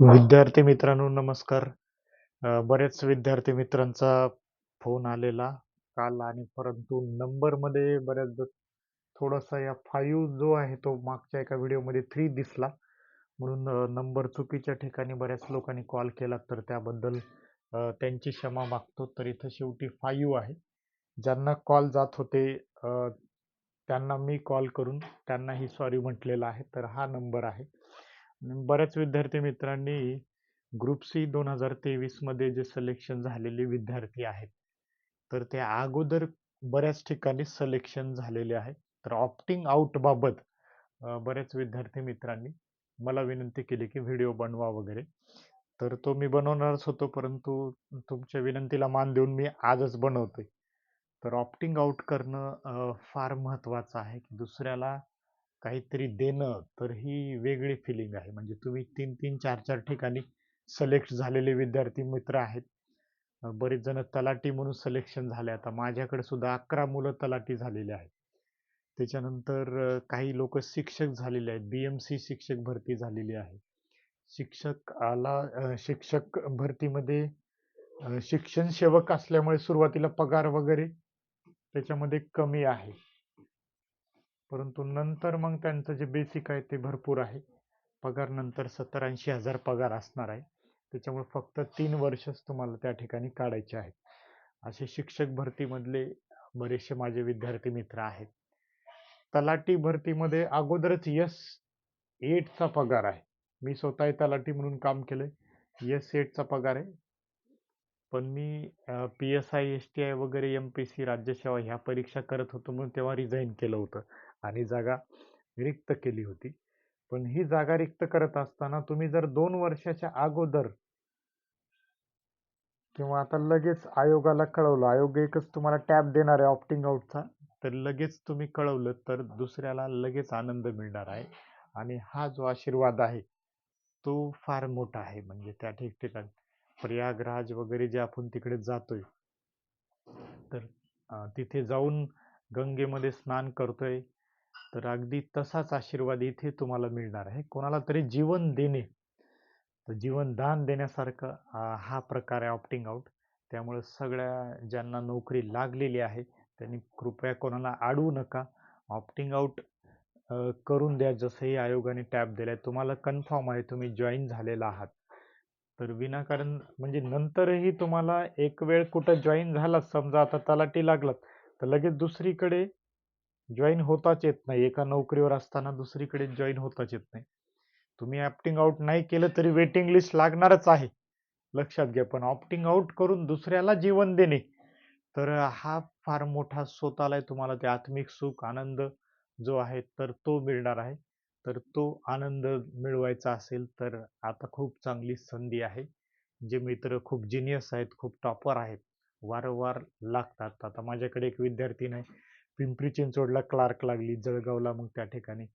विद्यार्थी मित्रांनो नमस्कार. बरेच विद्यार्थी मित्रांचा फोन आलेला काल आणि परंतु नंबरमध्ये बऱ्याच बऱ्याचदा थोडासा या फाईव्ह जो आहे तो मागच्या एका व्हिडिओमध्ये थ्री दिसला. म्हणून नंबर चुकीच्या ठिकाणी बऱ्याच लोकांनी कॉल केला तर त्याबद्दल त्यांची क्षमा मागतो. तर इथं शेवटी फाईव्ह आहे. ज्यांना कॉल जात होते त्यांना मी कॉल करून त्यांनाही सॉरी म्हटलेलं आहे. तर हा नंबर आहे. बऱ्याच विद्यार्थी मित्रांनी ग्रुप सी दोन हजार तेवीसमध्ये जे सिलेक्शन झालेले विद्यार्थी आहेत तर ते अगोदर बऱ्याच ठिकाणी सिलेक्शन झालेले आहे तर ऑप्टिंग आउट बाबत बऱ्याच विद्यार्थी मित्रांनी मला विनंती केली की व्हिडिओ बनवा वगैरे. तर तो मी बनवणारच होतो परंतु तुमच्या विनंतीला मान देऊन मी आजच बनवतोय. तर ऑप्टिंग आउट करणं फार महत्वाचं आहे की दुसऱ्याला काहीतरी देणं तर ही वेगळी फिलिंग आहे. म्हणजे तुम्ही तीन तीन चार चार ठिकाणी सिलेक्ट झालेले विद्यार्थी मित्र आहेत. बरेच जण तलाटी म्हणून सिलेक्शन झाले. आता माझ्याकडे सुद्धा अकरा मुलं तलाटी झालेली आहेत. त्याच्यानंतर काही लोक शिक्षक झालेले आहेत. बी एम सी शिक्षक भरती झालेली आहे. शिक्षकाला आला शिक्षक भरतीमध्ये शिक्षण सेवक असल्यामुळे सुरुवातीला पगार वगैरे त्याच्यामध्ये कमी आहे. परंतु नंतर मग त्यांचं जे बेसिक आहे ते भरपूर आहे. पगार नंतर सत्तर ऐंशी हजार पगार असणार आहे. त्याच्यामुळे फक्त तीन वर्षच तुम्हाला त्या ठिकाणी काढायचे आहेत. असे शिक्षक भरतीमधले बरेचसे माझे विद्यार्थी मित्र आहेत. तलाठी भरतीमध्ये अगोदरच यस एटचा पगार आहे. मी स्वतः तलाठी म्हणून काम केलंय. यस एटचा पगार आहे. पण मी P S I S T I वगैरे एम पी सी राज्यसेवा ह्या परीक्षा करत होतो म्हणून तेव्हा रिझाईन केलं होतं. आणि जागा रिक्त केली होती. पण ही जागा रिक्त करत असताना तुम्ही जर दोन वर्षाच्या अगोदर किंवा आता लगेच आयोगाला कळवलं आयोग एकच तुम्हाला टॅब देणार आहे ऑप्टिंग आउटचा तर लगेच तुम्ही कळवलं तर दुसऱ्याला लगेच आनंद मिळणार आहे. आणि हा जो आशीर्वाद आहे तो फार मोठा आहे. म्हणजे त्या ठिकठिकाणी प्रयागराज वगैरे जे आपण तिकडे जातोय तर तिथे जाऊन गंगेमध्ये स्नान करतोय. तर अगदी तसाच आशीर्वाद इथे तुम्हाला मिळणार आहे. कोणाला तरी जीवन देणे तर जीवन दान देण्यासारखं हा प्रकार आहे ऑप्टिंग आउट त्यामुळे सगळ्या ज्यांना नोकरी लागलेली आहे त्यांनी कृपया कोणाला अडवू नका. ऑप्टिंग आउट करून द्या जसंही आयोगाने टॅब आहे तुम्हाला कन्फर्म आहे तुम्ही जॉईन झालेला आहात. तर विनाकारण म्हणजे नंतरही तुम्हाला एक वेळ कुठं जॉईन झालात समजा आता तलाठी लागलात तर लगेच दुसरीकडे जॉईन होताच येत नाही. एका नोकरीवर असताना दुसरीकडे जॉईन होताच येत नाही. तुम्ही ऑप्टिंग आउट नाही केलं तरी वेटिंग लिस्ट लागणारच आहे. लक्षात घ्या पण ऑप्टिंग आउट करून दुसऱ्याला जीवन देणे तर हा फार मोठा स्वतःला तुम्हाला ते आत्मिक सुख आनंद जो आहे तर तो मिळणार आहे. तर तो आनंद मिळवायचा असेल तर आता खूप चांगली संधी आहे. जे मित्र खूप जिनियस आहेत खूप टॉपर आहेत. वारंवार लागतात. आता माझ्याकडे एक विद्यार्थी नाही. पिंपरी चिंचवडला क्लार्क लागली जळगावला मग त्या ठिकाणी.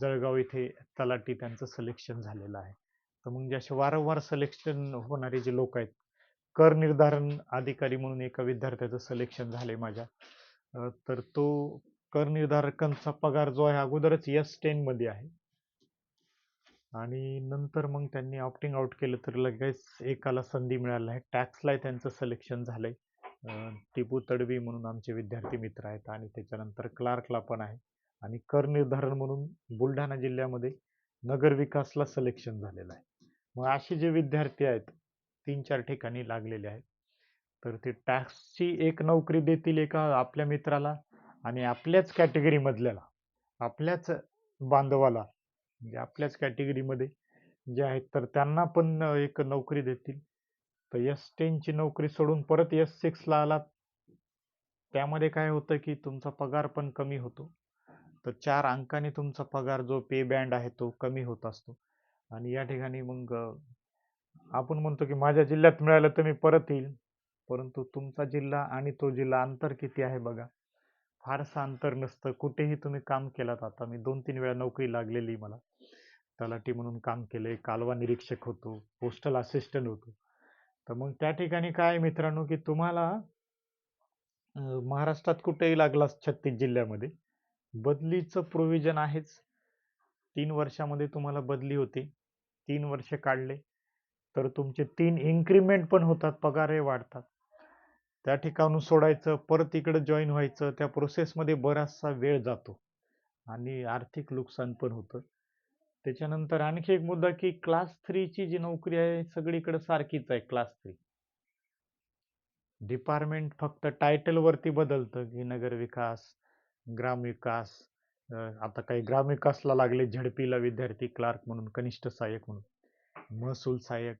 जळगाव इथे तलाठी त्यांचं सिलेक्शन झालेलं आहे. तर मग जे असे वारंवार सिलेक्शन होणारे जे लोक आहेत कर निर्धारण अधिकारी म्हणून एका विद्यार्थ्याचं सिलेक्शन झालंय माझ्या. तर तो कर निर्धारकांचा पगार जो आहे अगोदरच एस टेन मध्ये आहे. आणि नंतर मग त्यांनी ऑप्टिंग आउट केलं तर लगेच एकाला संधी मिळाली आहे. टॅक्सला त्यांचं सिलेक्शन झालंय. टिपू तडवी म्हणून आमचे विद्यार्थी मित्र आहेत आणि त्याच्यानंतर क्लार्कला पण आहे. आणि कर निर्धारण म्हणून बुलढाणा जिल्ह्यामध्ये नगरविकासला सलेक्शन सिलेक्शन झालेलं आहे. मग असे जे विद्यार्थी आहेत तीन चार ठिकाणी लागलेले आहेत. तर ते टॅक्सची एक नोकरी देतील एका आपल्या मित्राला आणि आपल्याच कॅटेगरीमधल्याला आपल्याच बांधवाला म्हणजे आपल्याच कॅटेगरीमध्ये जे आहेत तर त्यांना पण एक नोकरी देतील. तर एस टेनची नोकरी सोडून परत एस सिक्सला आलात. त्यामध्ये काय होतं की तुमचा पगार पण कमी होतो. तर चार अंकाने तुमचा पगार जो पे बँड आहे तो कमी होत असतो. आणि या ठिकाणी मग आपण म्हणतो की माझ्या जिल्ह्यात मिळालं तर मी परत येईल. परंतु तुमचा जिल्हा आणि तो जिल्हा अंतर किती आहे बघा. फारसं अंतर नसतं. कुठेही तुम्ही काम केलात आता. मी दोन तीन वेळा नोकरी लागलेली मला. तलाठी म्हणून काम केले कालवा निरीक्षक होतो. पोस्टल असिस्टंट होतो. तर मग त्या ठिकाणी काय मित्रांनो की तुम्हाला महाराष्ट्रात कुठेही लागलास छत्तीस जिल्ह्यामध्ये बदलीचं प्रोव्हिजन आहेच. तीन वर्षामध्ये तुम्हाला बदली होते. तीन वर्ष काढले. तर तुमचे तीन इन्क्रिमेंट पण होतात पगारही वाढतात. त्या ठिकाणून सोडायचं परत इकडे जॉईन व्हायचं त्या प्रोसेसमध्ये बराचसा वेळ जातो. आणि आर्थिक नुकसान पण होतं. त्याच्यानंतर आणखी एक मुद्दा की क्लास थ्रीची जी नोकरी आहे सगळीकडे सारखीच आहे क्लास थ्री. डिपार्टमेंट फक्त टायटलवरती बदलतं की नगर विकास ग्रामविकास विकास. आता काही ग्रामविकासला लागले झडपीला विद्यार्थी क्लार्क म्हणून कनिष्ठ सहाय्यक म्हणून. महसूल सहाय्यक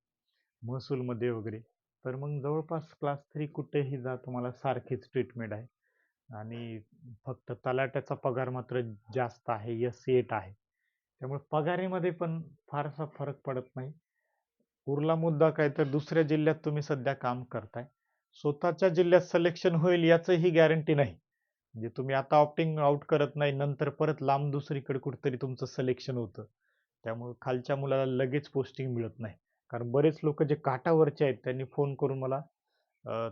महसूलमध्ये वगैरे. तर मग जवळपास क्लास थ्री कुठेही जा तुम्हाला सारखीच ट्रीटमेंट आहे. आणि फक्त तलाट्याचा पगार मात्र जास्त आहे यस एट आहे. त्यामुळे पगारीमध्ये पण फारसा फरक पडत नाही. उरला मुद्दा काय तर दुसऱ्या जिल्ह्यात तुम्ही सध्या काम करताय. स्वतःच्या जिल्ह्यात सिलेक्शन होईल याचंही गॅरंटी नाही. म्हणजे तुम्ही आता ऑप्टिंग आउट करत नाही नंतर परत लांब दुसरीकडे कुठेतरी तुमचं सिलेक्शन होतं. त्यामुळे खालच्या मुलाला लगेच पोस्टिंग मिळत नाही. कारण बरेच लोक जे काटावरचे आहेत त्यांनी फोन करून मला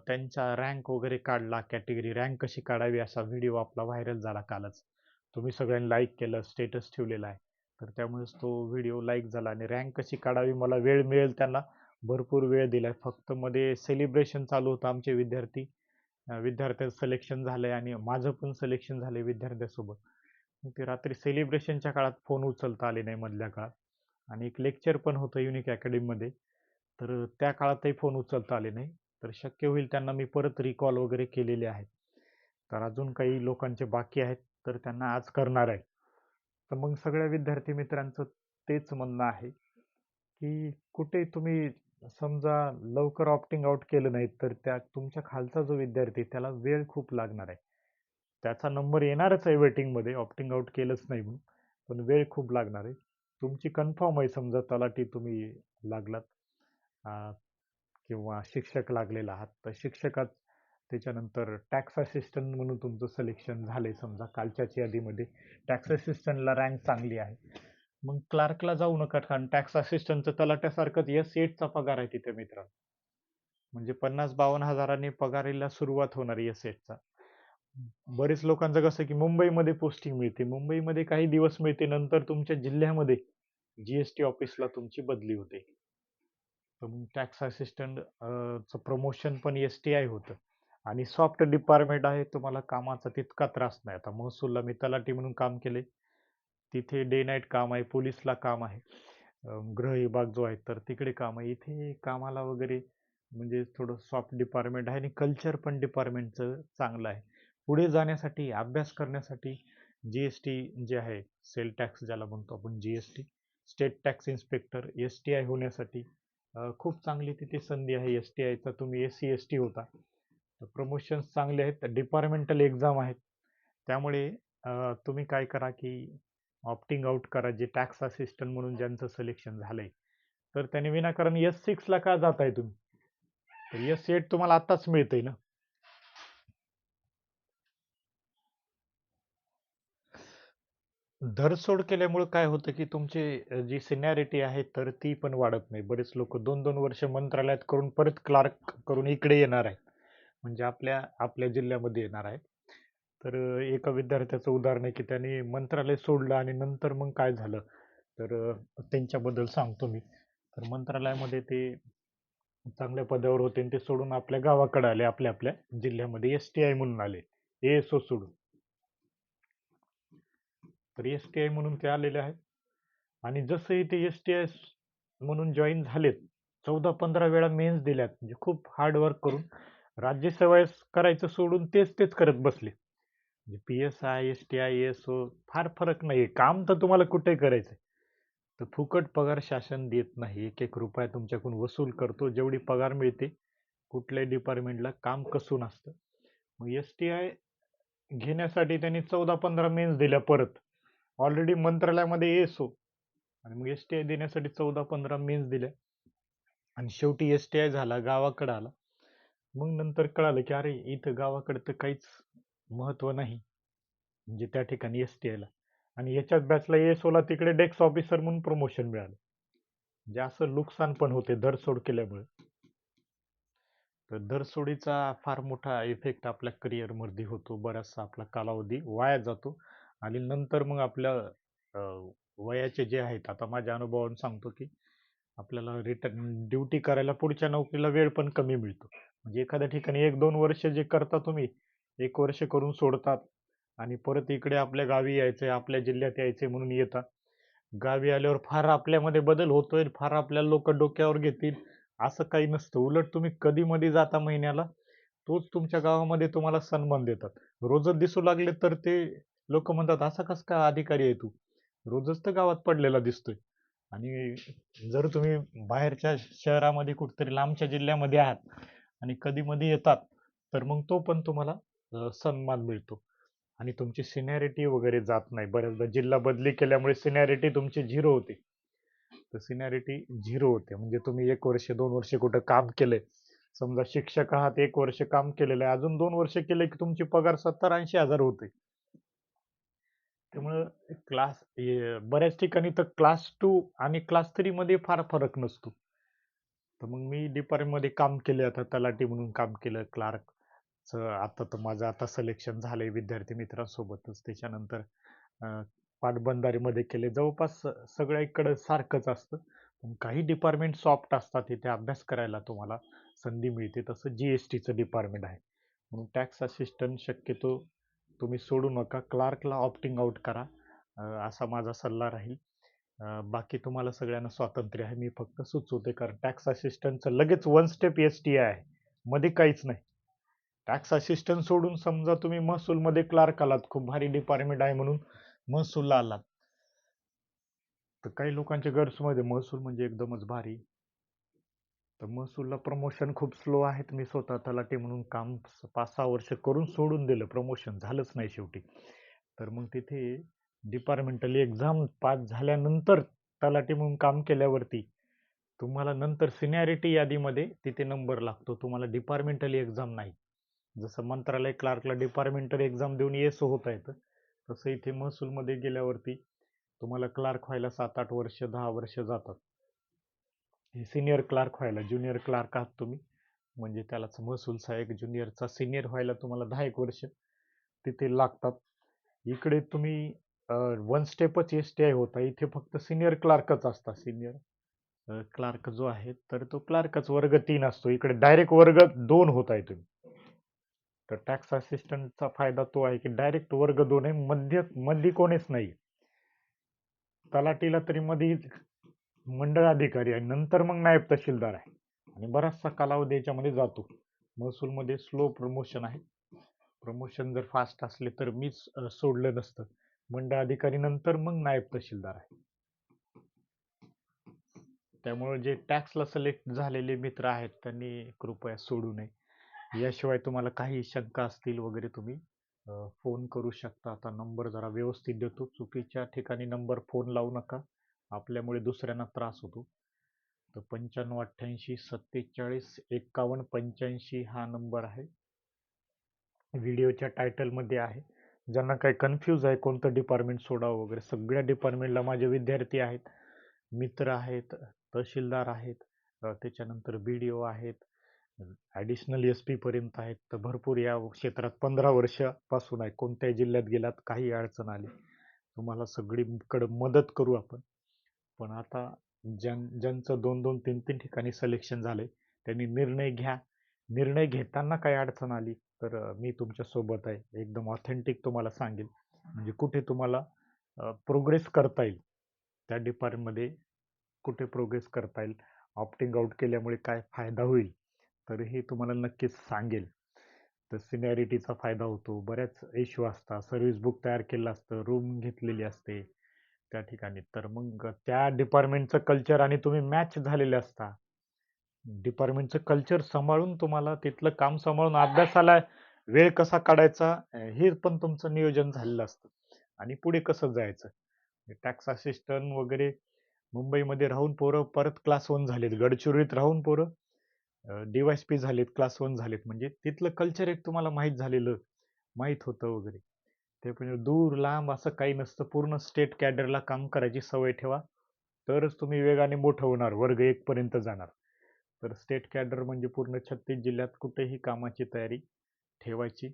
त्यांचा रँक वगैरे काढला कॅटेगरी रँक कशी काढावी असा व्हिडिओ आपला व्हायरल झाला कालच. तुम्ही सगळ्यांनी लाईक केलं स्टेटस ठेवलेला आहे. तर त्यामुळेच तो व्हिडिओ लाईक झाला आणि रँक कशी काढावी मला वेळ मिळेल त्यांना भरपूर वेळ दिला फक्त मध्ये सेलिब्रेशन चालू होतं आमचे विद्यार्थी. विद्यार्थ्याचं सिलेक्शन झालंय आणि माझं पण सिलेक्शन झालंय विद्यार्थ्यासोबत. ते रात्री सेलिब्रेशनच्या काळात फोन उचलता आले नाही मधल्या काळात. आणि एक लेक्चर पण होतं युनिक अकॅडमीमध्ये तर त्या काळातही फोन उचलता आले नाही. तर शक्य होईल त्यांना मी परत रिकॉल वगैरे केलेले आहेत. तर अजून काही लोकांचे बाकी आहेत. तर त्यांना आज करणार आहे. तर मग सगळ्या विद्यार्थी मित्रांचं तेच म्हणणं आहे की कुठे तुम्ही समजा लवकर ऑप्टिंग आउट केलं नाही तर त्या तुमच्या खालचा जो विद्यार्थी आहे, त्याला वेळ खूप लागणार आहे. त्याचा नंबर येणारच आहे वेटिंगमध्ये ऑप्टिंग आउट केलंच नाही म्हणून पण वेळ खूप लागणार आहे. तुमची कन्फर्म आहे समजा तलाठी तुम्ही लागलात अं, किंवा शिक्षक लागलेला आहात तर शिक्षकात त्याच्यानंतर टॅक्स असिस्टंट म्हणून तुमचं सिलेक्शन झालंय समजा कालच्याच यादीमध्ये. टॅक्स असिस्टंटला रँक चांगली आहे. मग क्लार्कला जाऊ नका कारण टॅक्स असिस्टंटचं तलाट्यासारखंच एस एटचा पगार आहे तिथे मित्र म्हणजे पन्नास बावन्न हजारांनी पगारीला सुरुवात होणार एस एटचा बरेच लोकांचं कसं की मुंबईमध्ये पोस्टिंग मिळते. मुंबईमध्ये काही दिवस मिळते नंतर तुमच्या जिल्ह्यामध्ये जीएसटी ऑफिसला तुमची बदली होते. तर मग टॅक्स असिस्टंट चं प्रमोशन पण एस टी आय होतं. आणि सॉफ्ट डिपार्टमेंट आहे तुम्हाला कामाचा तितका त्रास नाही. आता महसूलला मी तलाठी म्हणून काम केले तिथे डे नाईट काम आहे पोलीसला काम आहे. गृह विभाग जो आहे तर तिकडे काम आहे. इथे कामाला वगैरे म्हणजे थोडं सॉफ्ट डिपार्टमेंट आहे आणि कल्चर पण डिपार्टमेंटचं चांगलं आहे. पुढे जाण्यासाठी अभ्यास करण्यासाठी जी एस टी जे आहे सेल टॅक्स ज्याला म्हणतो आपण G S T state tax inspector S T I होण्यासाठी खूप चांगली तिथे संधी आहे. एस टी आयचा तुम्ही एस सी एस टी होता. प्रमोशन्स चांगले आहेत डिपार्टमेंटल एक्झाम आहेत. त्यामुळे तुम्ही काय करा की ऑप्टिंग आउट करा जे टॅक्स असिस्टंट म्हणून ज्यांचं सिलेक्शन झालंय. तर त्याने विनाकारण एस सिक्सला का जाताय तुम्ही? तर एस एट तुम्हाला आताच मिळतंय ना? धरसोड केल्यामुळे काय होतं की तुमची जी सिनियरिटी आहे तर ती पण वाढत नाही. बरेच लोक दोन दोन वर्ष मंत्रालयात करून परत क्लार्क करून इकडे येणार आहेत. म्हणजे आपल्या आपल्या जिल्ह्यामध्ये येणार आहेत. तर एका विद्यार्थ्याचं उदाहरण आहे की त्यांनी मंत्रालय सोडलं आणि नंतर मग काय झालं? तर त्यांच्याबद्दल सांगतो मी. तर मंत्रालयामध्ये ते चांगल्या पदावर होते आणि ते सोडून आपल्या गावाकडे आले आपल्या आपल्या जिल्ह्यामध्ये एस टी आय म्हणून आले एएसओ सोडून. तर एस टी आय म्हणून ते आलेले आहेत. आणि जसंही ते एस टी आय म्हणून जॉईन झालेत चौदा पंधरा वेळा मेन्स दिल्यात. म्हणजे खूप हार्ड वर्क करून राज्यसेवा करायचं सोडून तेच तेच करत बसले. म्हणजे P S I S T I S O फार फरक नाही काम तर तुम्हाला कुठे करायचं तर फुकट पगार शासन देत नाही. एक एक रुपया तुमच्याकडून वसूल करतो. जेवढी पगार मिळते कुठल्याही डिपार्टमेंटला काम कसून असतं. मग एस टी आय घेण्यासाठी त्यांनी चौदा पंधरा मेन्स दिल्या परत. ऑलरेडी मंत्रालयामध्ये एसो आणि मग एस टी आय देण्यासाठी चौदा पंधरा मेन्स दिल्या. आणि शेवटी एस टी आय झाला गावाकडं आला. मग नंतर कळालं की अरे इथं गावाकडे तर काहीच महत्त्व नाही. म्हणजे त्या ठिकाणी एस टी आयला आणि याच्याच बॅचला एसओला तिकडे डेस्क ऑफिसर म्हणून प्रमोशन मिळालं. म्हणजे असं नुकसान पण होते दरसोड केल्यामुळे. तर दरसोडीचा फार मोठा इफेक्ट आपल्या करिअरमध्ये मध्ये होतो. बराचसा आपला कालावधी वाया जातो. आणि नंतर मग आपल्या अं, वयाचे जे आहेत आता माझ्या अनुभवावरून सांगतो की आपल्याला रिटर्न ड्युटी करायला पुढच्या नोकरीला वेळ पण कमी मिळतो. म्हणजे एखाद्या ठिकाणी एक दोन वर्ष जे करता तुम्ही एक वर्ष करून सोडतात आणि परत इकडे आपल्या गावी यायचंय आपल्या जिल्ह्यात यायचंय म्हणून येतात गावी आल्यावर फार आपल्यामध्ये बदल होतोय फार आपल्याला लोक डोक्यावर घेतील असं काही नसतं. उलट तुम्ही कधी मध्ये जाता महिन्याला तोच तुमच्या गावामध्ये तुम्हाला सन्मान देतात. रोजच दिसू लागले तर ते लोक म्हणतात असा कस का अधिकारी आहे तू? रोजच तर गावात पडलेला दिसतोय. आणि जर तुम्ही बाहेरच्या शहरामध्ये कुठेतरी लांबच्या जिल्ह्यामध्ये आहात आणि कधी मध्ये येतात तर मग तो पण तुम्हाला सन्मान मिळतो. आणि तुमची सिनॅरिटी वगैरे जात नाही. बऱ्याचदा जिल्हा बदली केल्यामुळे सिनॅरिटी तुमची झिरो होते. तर सिनॅरिटी झिरो होते. म्हणजे तुम्ही एक वर्ष दोन वर्ष कुठं काम केलंय. समजा शिक्षक आहात एक वर्ष काम केलेलं आहे. अजून दोन वर्ष केले की तुमची पगार सत्तर ऐंशी हजार होते. त्यामुळं क्लास बऱ्याच ठिकाणी तर क्लास टू आणि क्लास थ्री मध्ये फार फरक नसतो. तर मग मी डिपार्टमेंटमध्ये काम केले आता तलाठी म्हणून काम केलं क्लार्क आता तर माझं आता सिलेक्शन झालंय विद्यार्थी मित्रांसोबतच. त्याच्यानंतर पाटबंधारीमध्ये केले. जवळपास सगळ्या इकडं सारखंच असतं. पण काही डिपार्टमेंट सॉफ्ट असतात तिथे अभ्यास करायला तुम्हाला संधी मिळते. तसं जी एस टीचं डिपार्टमेंट आहे. म्हणून टॅक्स असिस्टंट शक्यतो तुम्ही सोडू नका. क्लार्कला ऑप्टिंग आउट करा. असा माझा सल्ला राहील. बाकी तुम्हाला सगळ्यांना स्वातंत्र्य आहे. मी फक्त सुचवते कारण टॅक्स असिस्टंटचं लगेच वन स्टेप एस टी आहे. मध्ये काहीच नाही. टॅक्स असिस्टंट सोडून समजा तुम्ही महसूलमध्ये क्लार्क आलात खूप भारी डिपार्टमेंट आहे म्हणून महसूलला आलात. तर काही लोकांच्या गर्ल्समध्ये महसूल म्हणजे एकदमच भारी. तर महसूलला प्रमोशन खूप स्लो आहेत. मी स्वतः तलाठी म्हणून काम पाच सहा वर्ष करून सोडून दिलं. प्रमोशन झालंच नाही शेवटी. तर मग तिथे डिपार्टमेंटली एक्झाम पास झाल्यानंतर तलाठी म्हणून काम केल्यावरती तुम्हाला नंतर सिनियरिटी यादीमध्ये तिथे नंबर लागतो. तुम्हाला डिपार्टमेंटली एक्झाम नाही. जसं मंत्रालय क्लार्कला डिपार्टमेंटल एक्झाम देऊन येस होता येतं तसं इथे महसूलमध्ये गेल्यावरती तुम्हाला क्लार्क व्हायला सात आठ वर्ष दहा वर्ष जातात. हे सिनियर क्लार्क व्हायला ज्युनियर क्लार्क आहात तुम्ही. म्हणजे त्यालाच महसूल सहाय्यक ज्युनियरचा सिनियर व्हायला तुम्हाला दहा एक वर्ष तिथे लागतात. इकडे तुम्ही वन स्टेपच एस टी आय होता. इथे फक्त सिनियर क्लार्कच असता सिनियर क्लार्क जो आहे तर तो क्लार्कच वर्ग तीन असतो. इकडे डायरेक्ट वर्ग दोन होत आहे तुम्ही. तर टॅक्स असिस्टंटचा फायदा तो आहे की डायरेक्ट वर्ग दोन आहे. मध्यमध्ये कोणीच नाही तलाटीला तरी मध्ये मंडळ अधिकारी आहे. नंतर मग नायब तहसीलदार आहे. आणि बराचसा कालावधी याच्यामध्ये जातो. महसूलमध्ये स्लो प्रमोशन आहे. प्रमोशन जर फास्ट असले तर मीच सोडलं नसतं. मंडळ अधिकारी नंतर मग नायब तहसीलदार आहे. त्यामुळे जे टॅक्सला सिलेक्ट झालेले मित्र आहेत त्यांनी कृपया सोडू नये. याशिवाय तुम्हाला काही शंका असतील वगैरे तुम्ही फोन करू शकता. आता नंबर जरा व्यवस्थित देतो. चुकीच्या ठिकाणी नंबर फोन लावू नका. आपल्यामुळे दुसऱ्यांना त्रास होतो. तर पंच्याण्णव अठ्ठ्याऐंशी सत्तेचाळीस एक्कावन्न पंच्याऐंशी हा नंबर आहे. व्हिडिओच्या टायटलमध्ये आहे. ज्यांना काही कन्फ्यूज आहे कोणतं डिपार्टमेंट सोडावं वगैरे सगळ्या डिपार्टमेंटला माझे विद्यार्थी आहेत. मित्र आहेत तहसीलदार आहेत त्याच्यानंतर बी डी ओ आहेत ॲडिशनल एस पीपर्यंत आहेत. तर भरपूर या क्षेत्रात पंधरा वर्षापासून आहे. कोणत्याही जिल्ह्यात गेलात काही अडचण आली तुम्हाला सगळीकडं मदत करू आपण. पण आता ज्यां ज्यांचं दोन दोन तीन तीन ठिकाणी सिलेक्शन आहे त्यांनी निर्णय घ्या. निर्णय घेताना काही अडचण आली तर मी तुमच्यासोबत आहे. एकदम ऑथेंटिक तुम्हाला सांगेल. म्हणजे कुठे तुम्हाला प्रोग्रेस करता येईल. त्या डिपार्टमेंटमध्ये कुठे प्रोग्रेस करता येईल. ऑप्टिंग आउट केल्यामुळे काय फायदा होईल. तर हे तुम्हाला नक्कीच सांगेल. तर सिनियरिटीचा फायदा होतो. बऱ्याच इश्यू असतात. सर्व्हिस बुक तयार केलं असतं. रूम घेतलेली असते. त्या ठिकाणी. तर मग त्या डिपार्टमेंटचं कल्चर आणि तुम्ही मॅच झालेले असता. डिपार्टमेंटचं कल्चर सांभाळून तुम्हाला तिथलं काम सांभाळून अभ्यासाला वेळ कसा काढायचा हे पण तुमचं नियोजन झालेलं असतं. आणि पुढे कसं जायचं? म्हणजे टॅक्स असिस्टंट वगैरे मुंबईमध्ये राहून पोरं परत क्लास वन झालेत गडचिरोलीत राहून पोरं डीवायसपी झालेत क्लास वन झालेत. म्हणजे तिथलं कल्चर एक तुम्हाला माहीत झालेलं माहीत होतं वगैरे. ते पण दूर लांब असं काही नसतं. पूर्ण स्टेट कॅडरला काम करायची सवय ठेवा. तरच तुम्ही वेगाने मोठं होणार वर्ग एकपर्यंत जाणार. तर स्टेट कॅडर म्हणजे पूर्ण छत्तीस जिल्ह्यात कुठेही कामाची तयारी ठेवायची.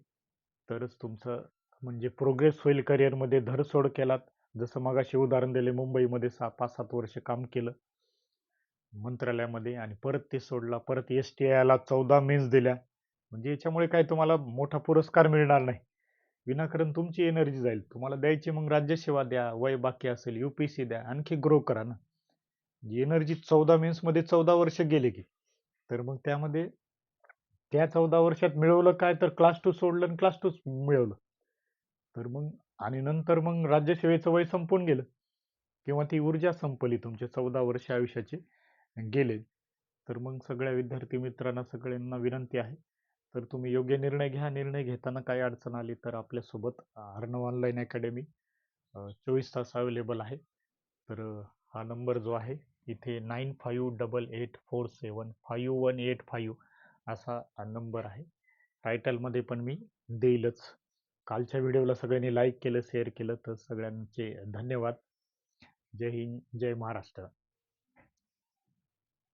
तरच तुमचं म्हणजे प्रोग्रेस होईल करिअरमध्ये धरसोड केलात. जसं मगाशी उदाहरण दिले मुंबईमध्ये सहा पाच सात वर्ष काम केलं मंत्रालयामध्ये आणि परत ते सोडला. परत एस टी आयला चौदा मेन्स दिल्या. म्हणजे याच्यामुळे काय तुम्हाला मोठा पुरस्कार मिळणार नाही. विनाकारण तुमची एनर्जी जाईल. तुम्हाला द्यायची मग राज्यसेवा द्या वय बाकी असेल युपीसी द्या आणखी ग्रो करा ना. जी एनर्जी चौदा मेन्समध्ये चौदा वर्ष गेले की. तर मग त्यामध्ये त्या चौदा वर्षात मिळवलं काय तर क्लास टू सोडलं आणि क्लास टूच मिळवलं. तर मग आणि नंतर मग राज्यसेवेचं वय संपून गेलं. किंवा ती ऊर्जा संपली तुमचे चौदा वर्ष आयुष्याचे गेले. तर मग सगळ्या विद्यार्थी मित्रांना सगळ्यांना विनंती आहे. तर तुम्ही योग्य निर्णय घ्या. निर्णय घेताना काही अडचण आली तर आपल्यासोबत अर्णव ऑनलाईन अकॅडमी चोवीस तास अवेलेबल आहे. तर हा नंबर जो आहे इथे nine five double eight four seven five one eight five असा नंबर आहे. टायटलमध्ये पण मी देईलच. कालच्या व्हिडिओला सगळ्यांनी लाईक केलं शेअर केलं तर सगळ्यांचे धन्यवाद. जय हिंद जय महाराष्ट्र.